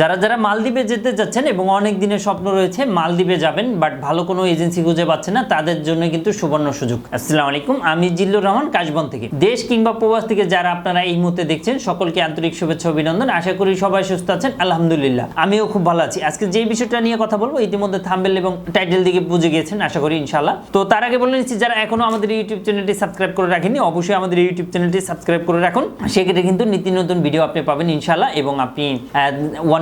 যারা যারা মালদ্বীপে যেতে যাচ্ছেন এবং অনেক দিনের স্বপ্ন রয়েছে, মালদ্বীপে যাবেন বাট ভালো কোনো এজেন্সি খুঁজে পাচ্ছেন না, তাদের জন্য কিন্তু সুবর্ণ সুযোগ। আসসালামু আলাইকুম, আমি জিল্লুর রহমান, কাশবন থেকে। দেশ কিংবা প্রবাস থেকে যারা আপনারা এই মুহূর্তে দেখছেন, সকলকে আন্তরিক শুভেচ্ছা, অভিনন্দন। আশা করি সবাই সুস্থ আছেন, আলহামদুলিল্লাহ। আমিও খুব ভালো আছি। আজকে যে বিষয়টা নিয়ে কথা বলব, ইতিমধ্যে থাম্বেল এবং টাইটেল দিকে বুঝে গিয়েছেন, আশা করি ইনশাল্লাহ তো তার আগে বলে নিচ্ছি, যারা এখনও আমাদের ইউটিউব চ্যানেলটি সাবস্ক্রাইব করে রাখেনি অবশ্যই আমাদের ইউটিউব চ্যানেলটি সাবস্ক্রাইব করে রাখুন। সেক্ষেত্রে কিন্তু নিত্য নতুন ভিডিও আপনি পাবেন ইনশাল্লাহ এবং আপনি ওয়ান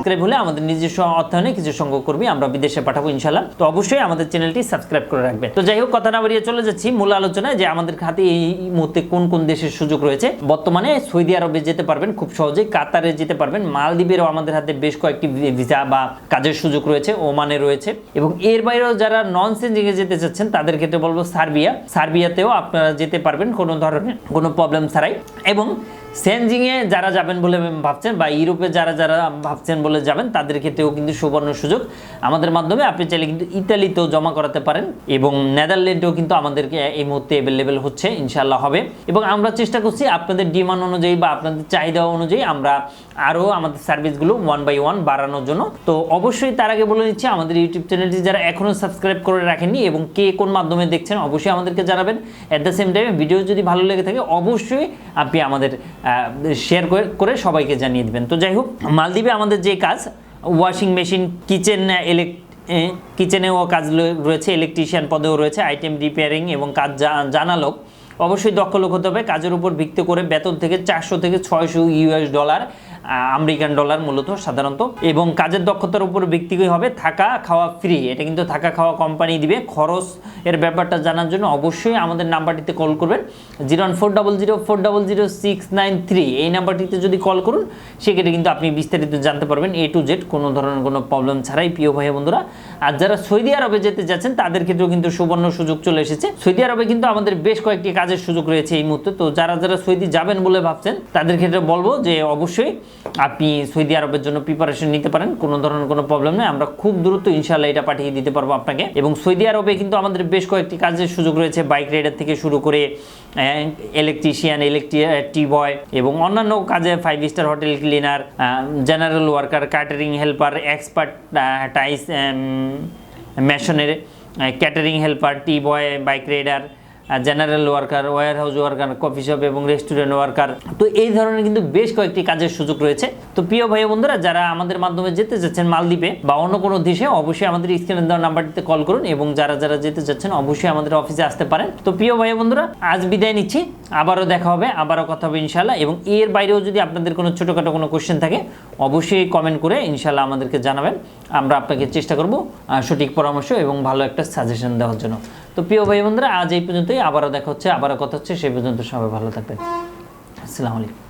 সাবস্ক্রাইব হলে আমাদের নিজস্ব অর্থায়নে কিছু সংগ্রহ করবি আমরা বিদেশে পাঠাবো ইনশাল্লাহ তো অবশ্যই আমাদের চ্যানেলটি সাবস্ক্রাইব করে রাখবেন। তো যাই হোক, কথা না বাড়িয়ে চলে যাচ্ছি মূল আলোচনায় যে আমাদের খাতে এই মুহূর্তে কোন কোন দেশের সুযোগ রয়েছে। বর্তমানে সৌদি আরবে যেতে পারবেন খুব সহজেই, কাতারে যেতে পারবেন। মালদ্বীপেরও আমাদের হাতে বেশ কয়েকটি ভিসা বা কাজের সুযোগ রয়েছে, ওমানে রয়েছে। এবং এর বাইরেও যারা নন সেঞ্জিংয়ে যেতে চাচ্ছেন, তাদের ক্ষেত্রে বলব সার্বিয়া। সার্বিয়াতেও আপনারা যেতে পারবেন কোনো ধরনের কোনো প্রবলেম ছাড়াই। এবং সেনজিংয়ে যারা যাবেন বলে ভাবছেন বা ইউরোপে যারা যারা ভাবছেন বলে যাবেন, তাদের ক্ষেত্রেও কিন্তু সুবর্ণ সুযোগ। আমাদের মাধ্যমে আপনি চাইলে কিন্তু ইতালিতেও জমা করাতে পারেন এবং নেদারল্যান্ডেও কিন্তু আমাদেরকে এই মুহূর্তে অ্যাভেলেবেল হচ্ছে ইনশাল্লাহ হবে। এবং আমরা চেষ্টা করছি আপনাদের ডিমান্ড অনুযায়ী বা আপনাদের চাহিদা অনুযায়ী আমরা আরও আমাদের সার্ভিসগুলো ওয়ান বাই ওয়ান বাড়ানোর জন্য। তো অবশ্যই তার আগে বলে নিচ্ছি, আমাদের ইউটিউব চ্যানেলটি যারা এখনও সাবস্ক্রাইব করে রাখেননি এবং কে কোন মাধ্যমে দেখছেন, অবশ্যই আমাদেরকে জানাবেন। অ্যাট দ্য সেম টাইমে ভিডিও যদি ভালো লেগে থাকে, অবশ্যই আপনি আমাদের শেয়ার করে সবাইকে জানিয়ে দেবেন। তো যাই হোক, মালদ্বীপে আমাদের যে কাজ ওয়াশিং মেশিন কিচেন ইলেক কিচেনেও কাজ রয়েছে ইলেকট্রিশিয়ান পদেও রয়েছে আইটেম রিপেয়ারিং এবং কাজ জানালোক অবশ্যই দক্ষ লোক হতে হবে, কাজের উপর ভিত্তি করে বেতন থেকে চারশো থেকে ছয়শো ইউএস ডলার আমেরিকান ডলার মূলত সাধারণত। এবং কাজের দক্ষতার উপর করে হবে থাকা খাওয়া ফ্রি এটা কিন্তু থাকা খাওয়া কোম্পানি দিবে। খরচ এর ব্যাপারটা জানার জন্য অবশ্যই আমাদের নাম্বারটিতে কল করবেন। Zero one four double zero, four double zero, six nine three. এই নাম্বারটিতে যদি কল করুন, সেক্ষেত্রে কিন্তু আপনি বিস্তারিত জানতে পারবেন এ টু জেড কোনো ধরনের কোনো প্রবলেম ছাড়াই, প্রিয় ভাই বন্ধুরা। আর যারা সৌদি আরবে যেতে যাচ্ছেন, তাদের ক্ষেত্রেও কিন্তু সুবর্ণ সুযোগ চলে এসেছে। সৌদি আরবে কিন্তু আমাদের বেশ কয়েকটি কাজের সুযোগ রয়েছে এই মুহূর্তে। তো যারা যারা সৌদি যাবেন বলে ভাবছেন, তাদের ক্ষেত্রে বলব যে অবশ্যই আপনি সৌদি আরবের জন্য প্রিপারেশন নিতে পারেন, কোনো ধরনের কোনো প্রবলেম নেই। আমরা খুব দ্রুত ইনশাল্লাহ এটা পাঠিয়ে দিতে পারব আপনাকে। এবং সৌদি আরবে কিন্তু আমাদের বেশ কয়েকটি কাজের সুযোগ রয়েছে বাইক রাইডার থেকে শুরু করে ইলেকট্রিশিয়ান ইলেকট্রি বয় এবং অন্যান্য কাজে five star hotel cleaner general worker catering helper expert টাইস মেশনের catering helper tea boy bike rider general worker warehouse worker coffee shop এবং রেস্টুরেন্ট ওয়ার্কার তো এই ধরনের কিন্তু বেশ কয়েকটি কাজের সুযোগ রয়েছে। তো প্রিয় ভাই বন্ধুরা, যারা আমাদের মাধ্যমে যেতে যাচ্ছেন মালদ্বীপে বা অন্য কোনো দেশে, অবশ্যই আমাদের স্ক্রিনে দেওয়া নাম্বারটিতে কল করুন এবং যারা যারা যেতে যাচ্ছেন, অবশ্যই আমাদের অফিসে আসতে পারেন। তো প্রিয় ভাই বন্ধুরা, আজ বিদায় নিচ্ছি। আবারও দেখা হবে, আবারও কথা হবে ইনশাল্লাহ এবং এর বাইরেও যদি আপনাদের কোনো ছোটোখাটো কোনো কোশ্চেন থাকে, অবশ্যই কমেন্ট করে ইনশাল্লাহ আমাদেরকে জানাবেন। আমরা আপনাকে চেষ্টা করব সঠিক পরামর্শ এবং ভালো একটা সাজেশন দেওয়ার জন্য। তো প্রিয় ভাই বন্ধুরা, আজ এই পর্যন্তই। আবারও দেখা হচ্ছে আবারও কথা হচ্ছে সেই পর্যন্ত সবাই ভালো থাকবেন। আসসালামু আলাইকুম।